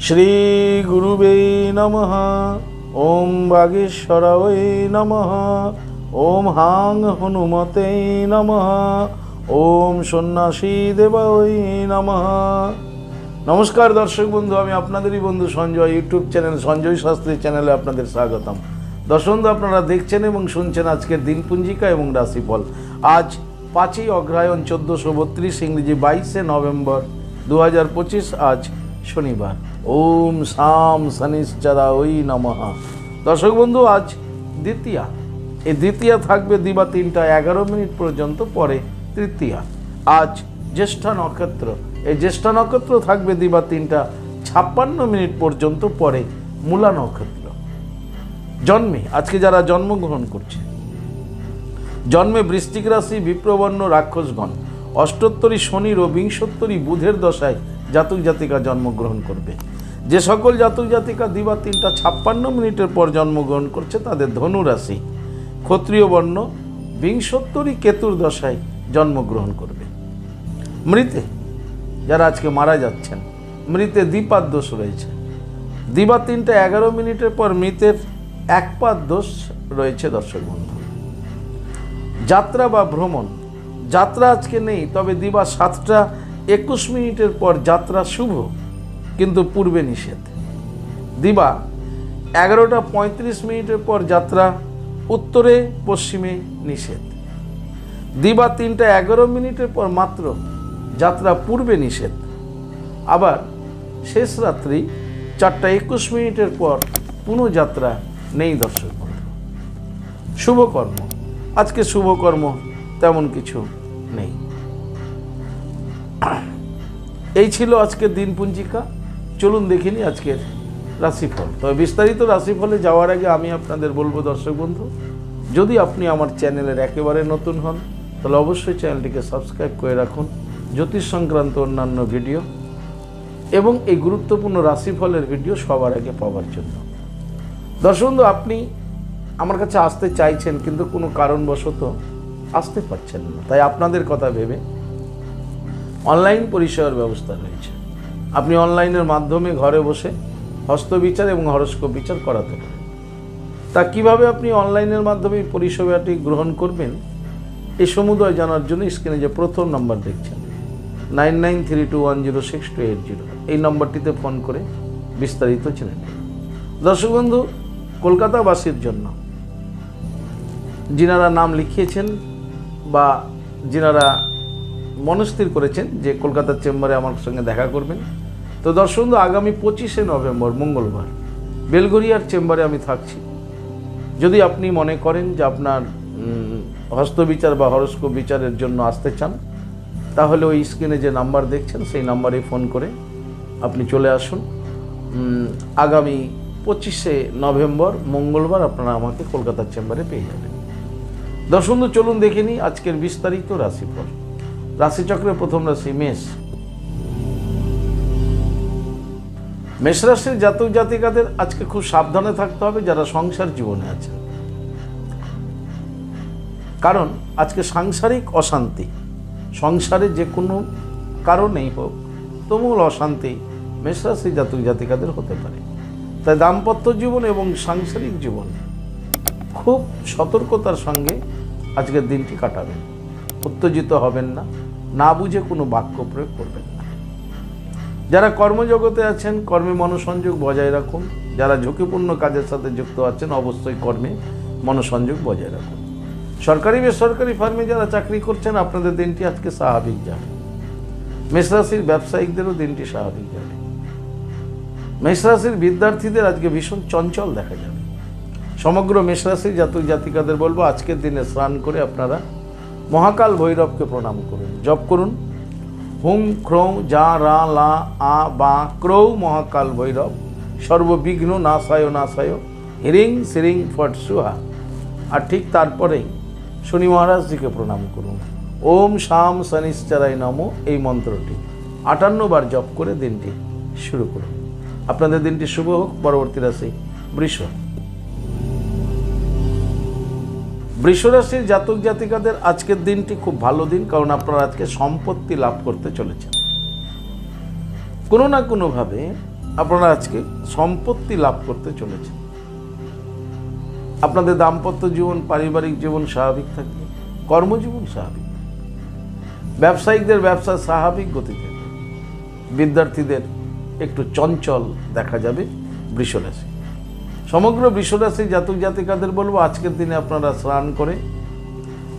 শ্রী গুরুবে নমঃ। ওম বাগেশ্বরায় নমঃ। ওম হাং হনুমতে নমঃ। ওম সন্ন্যাসী দেবায় নমঃ। নমস্কার দর্শক বন্ধু, আমি আপনাদেরই বন্ধু সঞ্জয়, ইউটিউব চ্যানেল সঞ্জয় শাস্ত্রী চ্যানেলে আপনাদের স্বাগতম। দর্শক বন্ধু, আপনারা দেখছেন এবং শুনছেন আজকের দিনপুঞ্জিকা এবং রাশিফল। আজ পাঁচই অগ্রহায়ণ চোদ্দোশো বত্রিশ ইংরেজি বাইশে নভেম্বর দু হাজার পঁচিশ, আজ শনিবার। ওম সাম শনিশ্চরা ওই নমঃ। দর্শক বন্ধু, আজ দ্বিতীয়া। এই দ্বিতীয়া থাকবে দিবা তিনটা, এগারো মিনিট পর্যন্ত পরে তৃতীয়া। আজ জ্যেষ্ঠা নক্ষত্র। এই জ্যেষ্ঠা নক্ষত্র থাকবে দিবা তিনটা, ছাপ্পান্ন মিনিট পর্যন্ত পরে মূলা নক্ষত্র। জন্মে, আজকে যারা জন্মগ্রহণ করছে, জন্মে বৃশ্চিক রাশি, বিপ্রবর্ণ রাক্ষসগণ, অষ্টোত্তরী শনির ও বিংশোত্তরী বুধের দশায় জাতক জাতিকা জন্মগ্রহণ করবে। যে সকল জাতক জাতিকা দিবা তিনটা ছাপ্পান্ন মিনিটের পর জন্মগ্রহণ করছে, তাদের ধনুরাশি। ক্ষত্রিয় বর্ণ, বিংশোত্তরী কেতুর দশায় জন্মগ্রহণ করবে। মৃতে, যারা আজকে মারা যাচ্ছেন, মৃতে দ্বিপাদ দোষ রয়েছে। দিবা তিনটা এগারো মিনিটের পর মৃতের একপাদ দোষ রয়েছে, দর্শক বন্ধু। যাত্রা বা ভ্রমণ, যাত্রা আজকে নেই, তবে দিবা সাতটা একুশ মিনিটের পর যাত্রা শুভ। কিন্তু পূর্বে নিষেধ। দিবা, এগারোটা পঁয়ত্রিশ মিনিটের পর যাত্রা, উত্তরে পশ্চিমে নিষেধ। দিবা, তিনটা এগারো মিনিটের পর মাত্র যাত্রা পূর্বে নিষেধ। আবার শেষ রাত্রি, চারটা একুশ মিনিটের পর পুনঃযাত্রা নেই দর্শক শুভকর্ম। আজকে শুভকর্ম তেমন কিছু নেই। এই ছিল আজকের দিন পঞ্জিকা চলুন দেখিনি আজকের রাশিফল। তবে বিস্তারিত রাশিফলে যাওয়ার আগে আমি আপনাদের বলব, দর্শক বন্ধু, যদি আপনি আমার চ্যানেলের একেবারে নতুন হন, তাহলে অবশ্যই চ্যানেলটিকে সাবস্ক্রাইব করে রাখুন, জ্যোতিষ সংক্রান্ত অন্যান্য ভিডিও, এবং এই গুরুত্বপূর্ণ রাশিফলের ভিডিও সবার আগে পাওয়ার জন্য। দর্শক বন্ধু, আপনি আমার কাছে আসতে চাইছেন, কিন্তু কোনো কারণবশত আসতে পারছেন না। তাই আপনাদের কথা ভেবে অনলাইন পরিষেবার ব্যবস্থা রয়েছে। আপনি অনলাইনের মাধ্যমে ঘরে বসে হস্তবিচার এবং হরস্কোপ বিচার করাতে পারেন। তা কীভাবে আপনি অনলাইনের মাধ্যমে পরিষেবাটি গ্রহণ করবেন? এ সমুদয় জানার জন্য স্ক্রিনে যে প্রথম নম্বর দেখছেন, nine nine three two one zero six two eight zero. এই নম্বরটিতে ফোন করে বিস্তারিত জেনে নেবেন দর্শক বন্ধু, কলকাতাবাসীর জন্য যিনারা নাম লিখিয়েছেন বা যিনারা মনস্থির করেছেন যে কলকাতার চেম্বারে আমার সঙ্গে দেখা করবেন। তো দর্শক আগামী পঁচিশে নভেম্বর, মঙ্গলবার বেলগরিয়ার চেম্বারে আমি থাকছি। যদি আপনি মনে করেন যে আপনার হস্তবিচার বা হরস্কোপ বিচারের জন্য আসতে চান, তাহলে ওই স্ক্রিনে যে নাম্বার দেখছেন, সেই নাম্বারে ফোন করে আপনি চলে আসুন। আগামী পঁচিশে নভেম্বর, মঙ্গলবার আপনারা আমাকে কলকাতার চেম্বারে পেয়ে যাবেন। দর্শক চলুন দেখে আজকের বিস্তারিত রাশিফল। রাশিচক্রের প্রথম রাশি মেষ। মেষ রাশির জাতক জাতিকাদের আজকে খুব সাবধানে থাকতে হবে যারা সংসার জীবনে আছেন। কারণ আজকে সাংসারিক অশান্তি, সংসারে যে কোনো কারণেই হোক তুমুল অশান্তি মেষরাশি জাতক জাতিকাদের হতে পারে। তাই দাম্পত্য জীবন এবং সাংসারিক জীবন খুব সতর্কতার সঙ্গে আজকের দিনটি কাটাবেন। উত্তেজিত হবেন না। না বুঝে কোনো বাক্য প্রয়োগ করবেন না। যারা কর্মজগতে আছেন, কর্মে মনোসংযোগ বজায় রাখুন। যারা ঝুঁকিপূর্ণ কাজের সাথে যুক্ত আছেন, অবশ্যই কর্মে মনোসংযোগ বজায় রাখুন। সরকারি বেসরকারি ফার্মে যারা চাকরি করছেন, আপনাদের দিনটি আজকে স্বাভাবিক যাবে। মেষরাশির ব্যবসায়িকদেরও দিনটি স্বাভাবিক যাবে। মেষরাশির বিদ্যার্থীদের আজকে ভীষণ চঞ্চল দেখা যাবে। সমগ্র মেষরাশির জাতক জাতিকাদের বলব, আজকের দিনে স্নান করে আপনারা মহাকাল ভৈরবকে প্রণাম করুন। জপ করুন। হুম ক্রৌ যা রা লা আ বা ক্রৌ মহাকাল ভৈরব। সর্ববিঘ্ন নাশায় নাশায় হিরিং সিরিং ফট সুহা। আর ঠিক তারপরেই শনি মহারাজজিকে প্রণাম করুন। ওম শাম শনিশ্চরাই নম এই মন্ত্রটি। আটান্ন বার জপ করে দিনটি শুরু করুন। আপনাদের দিনটি শুভ হোক। পরবর্তী রাশি বৃষ। বৃষরাশির জাতক জাতিকাদের আজকের দিনটি খুব ভালো দিন, কারণ আপনারা আজকে সম্পত্তি লাভ করতে চলেছেন। কোনো না কোনোভাবে আপনারা আজকে সম্পত্তি লাভ করতে চলেছেন। আপনাদের দাম্পত্য জীবন, পারিবারিক জীবন স্বাভাবিক থাকবে কর্মজীবন স্বাভাবিক ব্যবসায়িকদের ব্যবসা স্বাভাবিক গতিতে। বিদ্যার্থীদের একটু চঞ্চল দেখা যাবে বৃষরাশি। সমগ্র বিশ্বরাশি জাতক জাতিকাদের বলব, আজকের দিনে আপনারা স্নান করে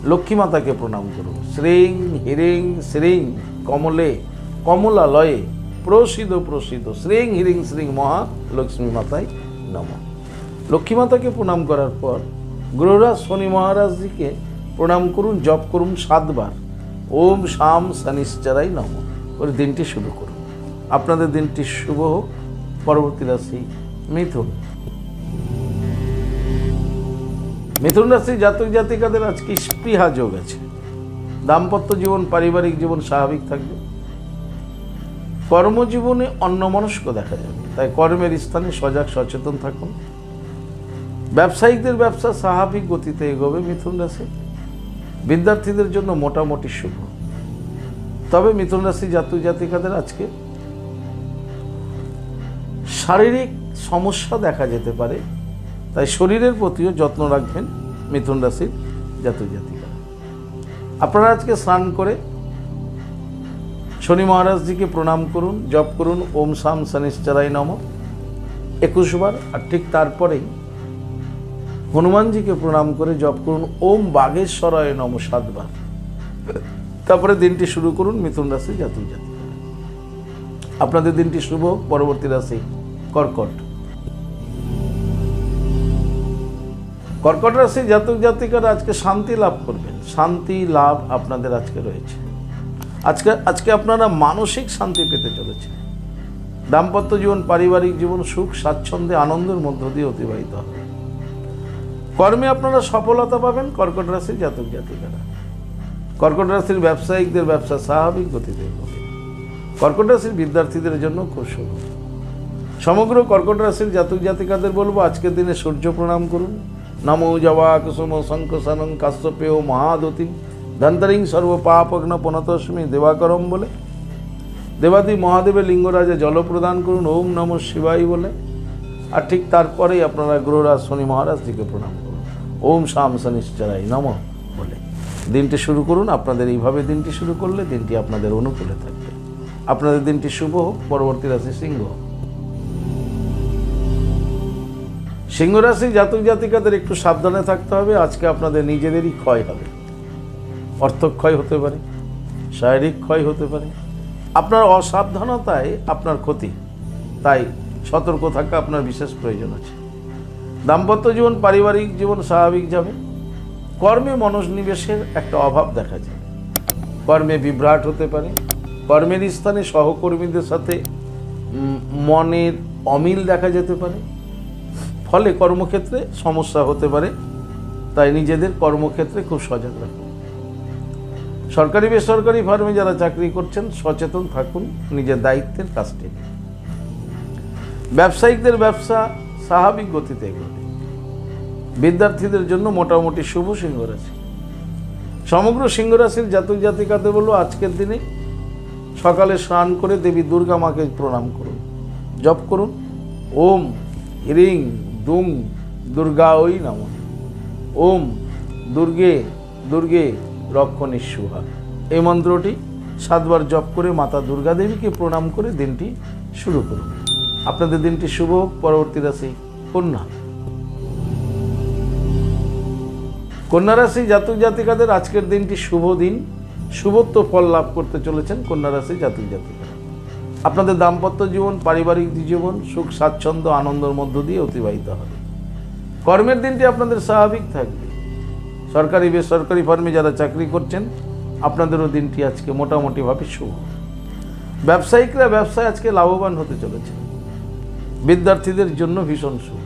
লক্ষ্মী মাতাকে প্রণাম করুন। শ্রেং, হিরিং, শ্রিং, কমলে, কমলালয়ে, প্রসিদ্ধ প্রসিদ্ধ। শ্রেং, হিরিং, শ্রিং, মহা লক্ষ্মী মাতায় নম। লক্ষ্মী মাতাকে প্রণাম করার পর গ্রহরাজ শনি মহারাজজিকে প্রণাম করুন, জপ করুন সাতবার। ওম শাম শনিশ্চরাই নম। করে দিনটি শুরু করুন। আপনাদের দিনটি শুভ হোক। পরবর্তী রাশি মিথুন। মিথুন রাশি জাতক জাতিকাদের আজকে স্পৃহা যোগ আছে। দাম্পত্য জীবন, পারিবারিক জীবন স্বাভাবিক থাকবে। কর্মজীবনে অন্যমনস্ক দেখা যাবে। তাই কর্মের স্থানে সজাগ, সচেতন থাকুন। ব্যবসায়িকদের ব্যবসা স্বাভাবিক গতিতে এগোবে মিথুন রাশি বিদ্যার্থীদের জন্য মোটামুটি শুভ। তবে মিথুন রাশি জাতক জাতিকাদের আজকে শারীরিক সমস্যা দেখা যেতে পারে। তাই শরীরের প্রতিও যত্ন রাখবেন মিথুন রাশির জাতক জাতিকা। আপনারা আজকে স্নান করে শনি মহারাজজিকে প্রণাম করুন, জপ করুন, ওম শাম শনিশ্চরাই নম। একুশবার আর ঠিক তারপরেই হনুমানজিকে প্রণাম করে জপ করুন, ওম বাগেশ্বরায় নম সাতবার। তারপরে দিনটি শুরু করুন মিথুন রাশি জাতক জাতিকা। আপনাদের দিনটি শুভ, পরবর্তী রাশি কর্কট। কর্কট রাশি জাতক জাতিকারা আজকে শান্তি লাভ করবেন। শান্তি লাভ আপনাদের আজকে রয়েছে। আজকে আজকে আপনারা মানসিক শান্তি পেতে চলেছেন। দাম্পত্য জীবন, পারিবারিক জীবন, সুখ, স্বাচ্ছন্দ্যে, আনন্দের মধ্য দিয়ে অতিবাহিত হবে। কর্মে আপনারা সফলতা পাবেন কর্কট রাশির জাতক জাতিকারা। কর্কট রাশির ব্যবসায়িকদের ব্যবসা স্বাভাবিক গতিতে হবে কর্কট রাশির বিদ্যার্থীদের জন্য খুব শুভ সমগ্র কর্কট রাশির জাতক জাতিকাদের বলব, আজকের দিনে সূর্য প্রণাম করুন। নমো জবা কুসুম শঙ্কসানং কাশ্যপেয় মহাদতি ধন্তরিং সর্ব পাপগ্ন পনতস্মি দেবাকরম বলে দেবাদি মহাদেবের লিঙ্গরাজে জল প্রদান করুন, ওম নম শিবাই বলে। আর ঠিক তারপরেই আপনারা গ্রহরাজ শনি মহারাজজিকে প্রণাম করুন। ওম শাম শনিশ্চরাই নম বলে। দিনটি শুরু করুন, আপনাদের এইভাবে দিনটি শুরু করলে দিনটি আপনাদের অনুকূলে থাকবে। আপনাদের দিনটি শুভ হোক, পরবর্তী রাশি সিংহ সিংহ রাশি জাতক জাতিকাদের একটু সাবধানে থাকতে হবে, আজকে আপনাদের নিজেদেরই ক্ষয় হবে। অর্থক্ষয় হতে পারে, শারীরিক ক্ষয় হতে পারে। আপনার অসাবধানতায় আপনার ক্ষতি, তাই সতর্ক থাকা আপনার বিশেষ প্রয়োজন আছে। দাম্পত্য জীবন, পারিবারিক জীবন স্বাভাবিক যাবে। কর্মে মনোনিবেশের একটা অভাব দেখা যায়। কর্মে বিভ্রাট হতে পারে। কর্মের স্থানে সহকর্মীদের সাথে মনের অমিল দেখা যেতে পারে। ফলে কর্মক্ষেত্রে সমস্যা হতে পারে, তাই নিজেদের কর্মক্ষেত্রে খুব সজাগ রাখুন। সরকারি, বেসরকারি ফার্মে যারা চাকরি করছেন, সচেতন থাকুন, নিজের দায়িত্বের কাজটি ব্যবসায়িকদের ব্যবসা স্বাভাবিক গতিতে এগোবে। বিদ্যার্থীদের জন্য মোটামুটি শুভ সিংহ রাশি সমগ্র সিংহ রাশির জাতক জাতিকাদের বলব, আজকের দিনে সকালে স্নান করে দেবী দুর্গা মাকে প্রণাম করুন, জপ করুন। ওম, হ্রিং দুং দুর্গা ওই নম। ওম দুর্গে দুর্গে রক্ষণী সুহা এই মন্ত্রটি সাতবার জপ করে মাতা দুর্গা দেবীকে প্রণাম করে দিনটি শুরু করুন। আপনাদের দিনটি শুভ হোক। পরবর্তী রাশি কন্যা। কন্যা রাশি জাতক জাতিকাদের আজকের দিনটি শুভ দিন। শুভত্ব ফল লাভ করতে চলেছেন কন্যা রাশি জাতক জাতিকারা আপনাদের দাম্পত্য জীবন, পারিবারিক জীবন, সুখ, স্বাচ্ছন্দ্য, আনন্দের মধ্য দিয়ে অতিবাহিত হবে। কর্মের দিনটি আপনাদের স্বাভাবিক থাকবে। সরকারি, বেসরকারি ফার্মে যারা চাকরি করছেন, আপনাদেরও দিনটি আজকে মোটামুটিভাবে শুভ। ব্যবসায়িকরা ব্যবসায় আজকে লাভবান হতে চলেছে বিদ্যার্থীদের জন্য ভীষণ শুভ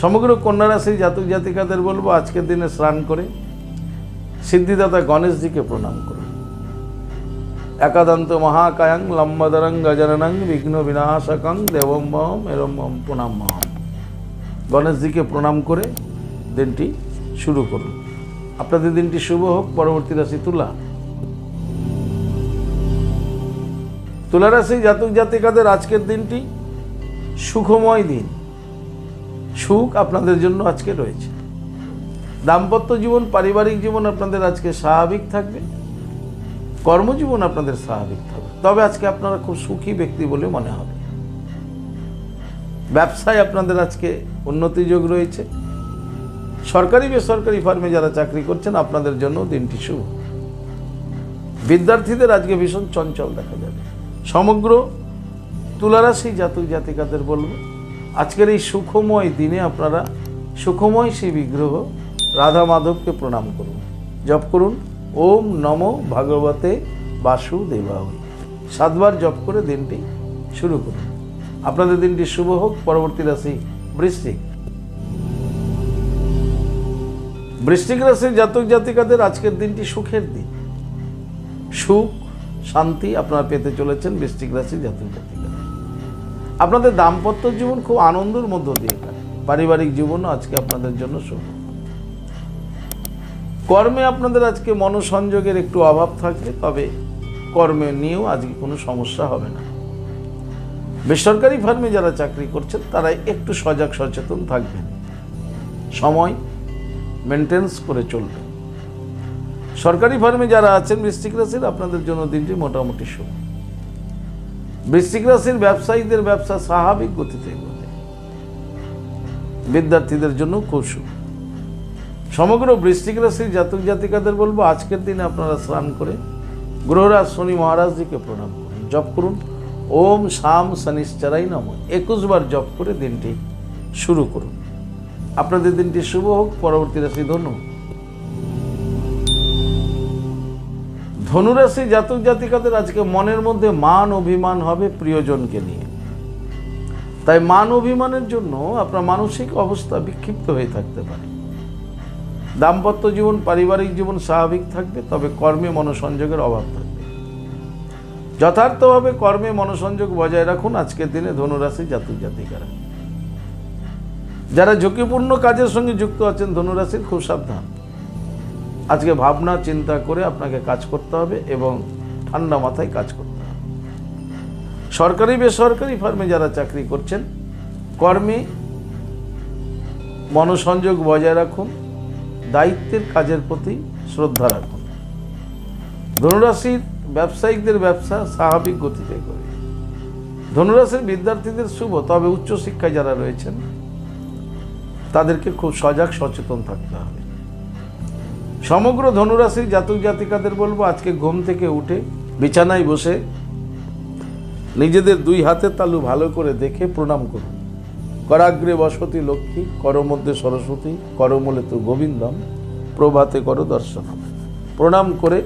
সমগ্র কন্যা রাশি জাতক জাতিকাদের বলব, আজকের দিনে স্নান করে সিদ্ধিদাতা গণেশজিকে প্রণাম করুন। একাদন্ত মহাকায়ং লম্বদরং গজননং বিঘ্ন বিনাশকং দেবম মহম এরম প্রণাম মহম গণেশজিকে প্রণাম করে দিনটি শুরু করুন। আপনাদের দিনটি শুভ হোক, পরবর্তী রাশি তুলা। তুলা রাশি জাতক জাতিকাদের আজকের দিনটি সুখময় দিন। সুখ আপনাদের জন্য আজকে রয়েছে। দাম্পত্য জীবন, পারিবারিক জীবন আপনাদের আজকে স্বাভাবিক থাকবে। কর্মজীবন আপনাদের স্বাভাবিক থাকবে। তবে আজকে আপনারা খুব সুখী ব্যক্তি বলে মনে হবে। ব্যবসায় আপনাদের আজকে উন্নতি যোগ রয়েছে। সরকারি, বেসরকারি ফার্মে যারা চাকরি করছেন, আপনাদের জন্য দিনটি শুভ। বিদ্যার্থীদের আজকে ভীষণ চঞ্চল দেখা যাবে। সমগ্র তুলারাশি জাতক, জাতিকাদের বলব, আজকের এই সুখময় দিনে আপনারা সুখময় সেই বিগ্রহ রাধা মাধবকে প্রণাম করুন। জপ করুন। ওম নম ভাগবতে বাসুদেবায়। সাতবার জপ করে দিনটি শুরু করুন। আপনাদের দিনটি শুভ হোক, পরবর্তী রাশি বৃশ্চিক। বৃশ্চিক রাশির জাতক জাতিকাদের আজকের দিনটি সুখের দিন। সুখ, শান্তি আপনারা পেতে চলেছেন বৃশ্চিক রাশির জাতক জাতিকারা আপনাদের দাম্পত্য জীবন খুব আনন্দের মধ্য দিয়ে পারিবারিক জীবনও আজকে আপনাদের জন্য শুভ। কর্মে আপনাদের আজকে মনোসংযোগের একটু অভাব থাকবে, তবে কর্মে নিয়েও আজকে কোনো সমস্যা হবে না। বেসরকারি ফার্মে যারা চাকরি করছেন তারা একটু সজাগ সচেতন থাকবেন। সময় মেনটেন্স করে চলবে সরকারি ফার্মে যারা আছেন, বৃশ্চিক রাশির, আপনাদের জন্য দিনটি মোটামুটি শুভ। বৃশ্চিক রাশির ব্যবসায়ীদের ব্যবসা স্বাভাবিক গতিতে এগোবে। বিদ্যার্থীদের জন্য খুব শুভ। সমগ্র বৃশ্চিক রাশির জাতক জাতিকাদের বলব, আজকের দিনে আপনারা স্নান করে গ্রহরাজ শনি মহারাজজিকে প্রণাম করুন, জপ করুন। ওম শাম শনিশ্চরাই নম। একুশ বার জপ করে দিনটি শুরু করুন। আপনাদের দিনটি শুভ হোক, পরবর্তী রাশি ধনু। ধনুরাশি জাতক জাতিকাদের আজকে মনের মধ্যে মান অভিমান হবে প্রিয়জনকে নিয়ে। তাই মান অভিমানের জন্য আপনার মানসিক অবস্থা বিক্ষিপ্ত হয়ে থাকতে পারে। দাম্পত্য জীবন, পারিবারিক জীবন স্বাভাবিক থাকবে, তবে কর্মে মনোসংযোগের অভাব থাকবে। যথার্থভাবে কর্মে মনোসংযোগ বজায় রাখুন, আজকের দিনে ধনুরাশি জাতক জাতিকারা যারা ঝুঁকিপূর্ণ কাজের সঙ্গে যুক্ত আছেন, ধনুরাশির খুব সাবধান। আজকে ভাবনা, চিন্তা করে আপনাকে কাজ করতে হবে এবং ঠান্ডা মাথায় কাজ করতে হবে। সরকারি, বেসরকারি ফার্মে যারা চাকরি করছেন, কর্মে মনোসংযোগ বজায় রাখুন দায়িত্বের কাজের প্রতি শ্রদ্ধা রাখুন। ধনুরাশির ব্যবসায়িকদের ব্যবসা স্বাভাবিক গতিতে করে। ধনুরাশির বিদ্যার্থীদের শুভ, তবে উচ্চশিক্ষায় যারা রয়েছেন, তাদেরকে খুব সজাগ সচেতন থাকতে হবে। সমগ্র ধনুরাশির জাতক জাতিকাদের বলব, আজকে ঘুম থেকে উঠে বিছানায় বসে নিজেদের দুই হাতের তালু ভালো করে দেখে প্রণাম করুন। করাগ্রে বসতি লক্ষ্মী, করমধ্যে সরস্বতী, করমূলে তো গোবিন্দম, প্রভাতে করো দর্শন। প্রণাম করে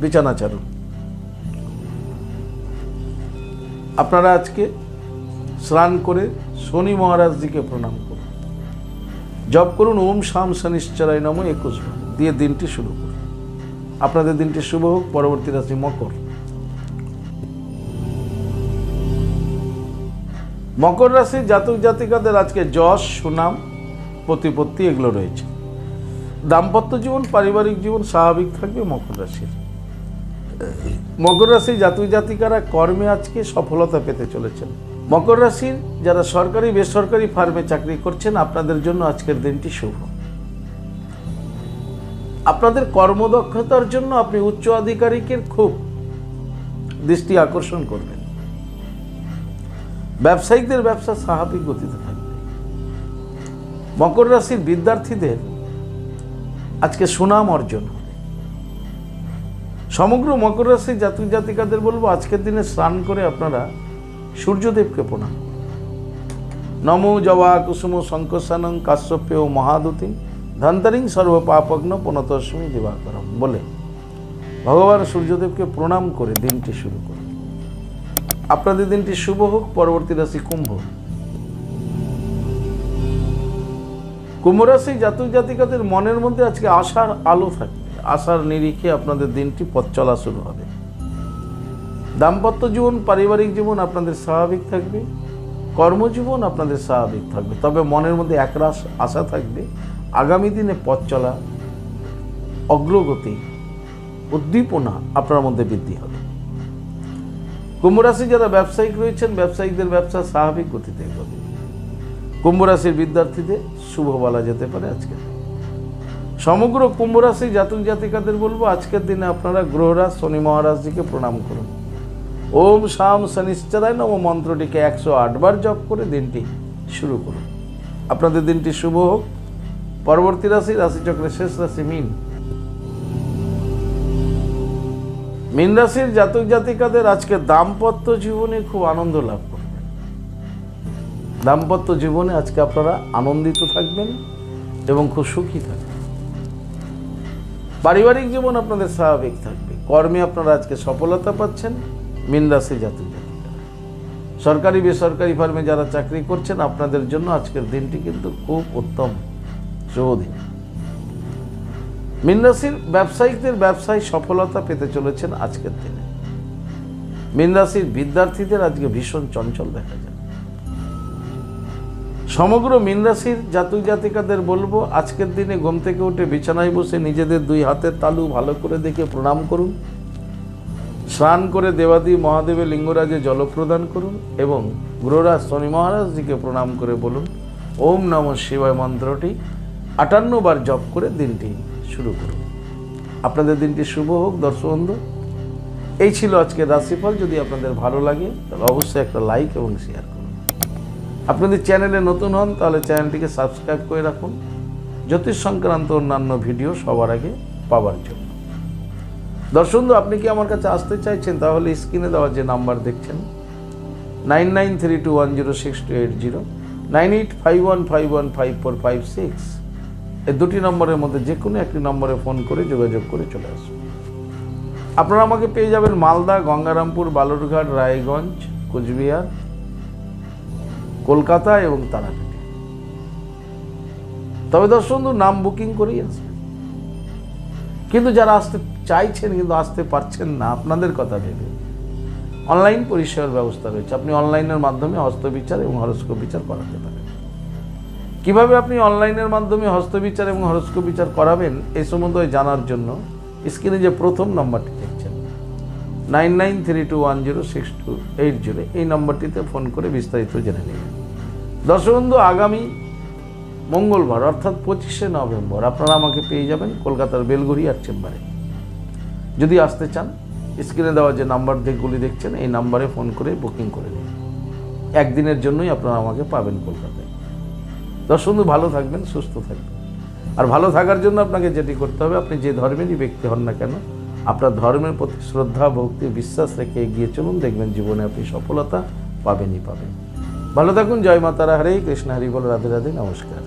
বিছানা ছাড়ুন। আপনারা আজকে স্নান করে শনি মহারাজজিকে প্রণাম করুন। জপ করুন, ওম শাম শনিশ্চরায় নম একুশ দিয়ে দিনটি শুরু করুন। আপনাদের দিনটি শুভ হোক, পরবর্তী রাশি মকর। মকর রাশির জাতক জাতিকাদের আজকে যশ, সুনাম, প্রতিপত্তি এগুলো রয়েছে। দাম্পত্য জীবন, পারিবারিক জীবন স্বাভাবিক থাকবে মকর রাশির। মকর রাশির জাতক জাতিকারা কর্মে আজকে সফলতা পেতে চলেছেন। মকর রাশির যারা সরকারি, বেসরকারি ফার্মে চাকরি করছেন, আপনাদের জন্য আজকের দিনটি শুভ। আপনাদের কর্মদক্ষতার জন্য আপনি উচ্চ আধিকারিকের খুব দৃষ্টি আকর্ষণ করবেন। ব্যবসায়িকদের ব্যবসা স্বাভাবিক গতিতে থাকবে। মকর রাশির বিদ্যার্থীদের আজকে সুনাম অর্জন হবে। সমগ্র মকর রাশির জাতক জাতিকাদের বলব, আজকের দিনে স্নান করে আপনারা সূর্যদেবকে প্রণাম। নমো জবা কুসুম শঙ্কসানং ও মহাদুতি ধন্তরিং সর্বপাপগ্ন পুনতস্মি দিবাকরম বলে। ভগবান সূর্যদেবকে প্রণাম করে দিনটি শুরু করুন। আপনাদের দিনটি শুভ হোক, পরবর্তী রাশি কুম্ভ। কুম্ভ রাশি জাতক জাতিকাদের মনের মধ্যে আজকে আশার আলো থাকবে আশার নিরিখে আপনাদের দিনটি পথ চলা শুরু হবে। দাম্পত্য জীবন, পারিবারিক জীবন আপনাদের স্বাভাবিক থাকবে। কর্মজীবন আপনাদের স্বাভাবিক থাকবে। তবে মনের মধ্যে একরাশ আশা থাকবে, আগামী দিনে পথ চলা, অগ্রগতি, উদ্দীপনা আপনার মধ্যে বৃদ্ধি হবে। কুম্ভ রাশি যারা ব্যবসায়িক রয়েছেন, ব্যবসায়িকদের ব্যবসা স্বাভাবিক গতিতে এগোবে। কুম্ভ রাশির বিদ্যার্থীদের শুভ বলা যেতে পারে আজকে। সমগ্র কুম্ভ রাশি জাতক জাতিকাদের বলব, আজকের দিনে আপনারা গ্রহরাজ শনি মহারাজজিকে প্রণাম করুন। ওম শাম শনিশ্চরায় নম মন্ত্রটিকে একশো আটবার জপ করে দিনটি শুরু করুন। আপনাদের দিনটি শুভ হোক। পরবর্তী রাশি, রাশিচক্রের শেষ রাশি, মিন। মিন রাশির জাতক জাতিকাদের আজকে দাম্পত্য জীবনে খুব আনন্দ লাভ করবেন দাম্পত্য জীবনে আজকে আপনারা আনন্দিত থাকবেন এবং খুব সুখী থাকবেন। পারিবারিক জীবন আপনাদের স্বাভাবিক থাকবে। কর্মে আপনারা আজকে সফলতা পাচ্ছেন মিন রাশি জাতক জাতিকারা। সরকারি, বেসরকারি ফার্মে যারা চাকরি করছেন, আপনাদের জন্য আজকের দিনটি কিন্তু খুব উত্তম, শুভ দিন। মিন রাশির ব্যবসায়িকদের ব্যবসায় সফলতা পেতে চলেছেন আজকের দিনে। মিন রাশির বিদ্যার্থীদের আজকে ভীষণ চঞ্চল দেখা যায়। সমগ্র মিন রাশির জাতক জাতিকাদের বলব, আজকের দিনে ঘুম থেকে উঠে বিছানায় বসে নিজেদের দুই হাতের তালু ভালো করে দেখে প্রণাম করুন। স্নান করে দেবাদি মহাদেবের লিঙ্গরাজে জল প্রদান করুন এবং গ্রহরাজ শনি মহারাজজিকে প্রণাম করে বলুন, ওম নম শিবায় মন্ত্রটি আটান্ন বার জপ করে দিনটি শুরু করুন। আপনাদের দিনটি শুভ হোক দর্শক বন্ধু। এই ছিল আজকের রাশিফল। যদি আপনাদের ভালো লাগে তাহলে অবশ্যই একটা লাইক এবং শেয়ার করুন। আপনাদের চ্যানেলে নতুন হন তাহলে চ্যানেলটিকে সাবস্ক্রাইব করে রাখুন। জ্যোতিষ সংক্রান্ত অন্যান্য ভিডিও সবার আগে পাওয়ার জন্য। দর্শক বন্ধু, আপনি কি আমার কাছে আসতে চাইছেন? তাহলে স্ক্রিনে দেওয়া যে নাম্বার দেখছেন nine nine three two one zero six two eight zero nine eight five one five one five four five six. এই দুটি নম্বরের মধ্যে যে কোনো একটি নম্বরে ফোন করে যোগাযোগ করে চলে আসুন। আপনারা আমাকে পেয়ে যাবেন মালদা, গঙ্গারামপুর, বালুরঘাট, রায়গঞ্জ, কোচবিহার, কলকাতা এবং তারাপীঠে। তবে দর্শক নাম বুকিং করেই আসবেন। কিন্তু যারা আসতে চাইছেন কিন্তু আসতে পারছেন না, আপনাদের কথা ভেবে। অনলাইন পরিষেবার ব্যবস্থা রয়েছে। আপনি অনলাইনের মাধ্যমে হস্তবিচার এবং হরস্কোপ বিচার করাতে পারেন। কীভাবে আপনি অনলাইনের মাধ্যমে হস্তবিচার এবং হরস্কোপ বিচার করাবেন এই সম্বন্ধে জানার জন্য স্ক্রিনে যে প্রথম নম্বরটি দেখছেন nine nine three two one zero six two eight zero এই নম্বরটিতে ফোন করে বিস্তারিত জেনে নিন। দর্শক বন্ধু, আগামী মঙ্গলবার, অর্থাৎ পঁচিশে নভেম্বর, আপনারা আমাকে পেয়ে যাবেন কলকাতার বেলগড়িয়ার চেম্বারে। যদি আসতে চান, স্ক্রিনে দেওয়া যে নাম্বার দেখগুলি দেখছেন, এই নাম্বারে ফোন করে বুকিং করে নিন। একদিনের জন্যই আপনারা আমাকে পাবেন কলকাতায়। দর্শক বন্ধু ভালো থাকবেন, সুস্থ থাকবেন। আর ভালো থাকার জন্য আপনাকে যেটি করতে হবে, আপনি যে ধর্মেরই ব্যক্তি হন না কেন, আপনার ধর্মের প্রতি শ্রদ্ধা, ভক্তি, বিশ্বাস রেখে এগিয়ে চলুন, দেখবেন জীবনে আপনি সফলতা পাবেনই পাবেন। ভালো থাকুন, জয় মাতারা, হরে কৃষ্ণ, হরি বল, রাধে রাধে, নমস্কার।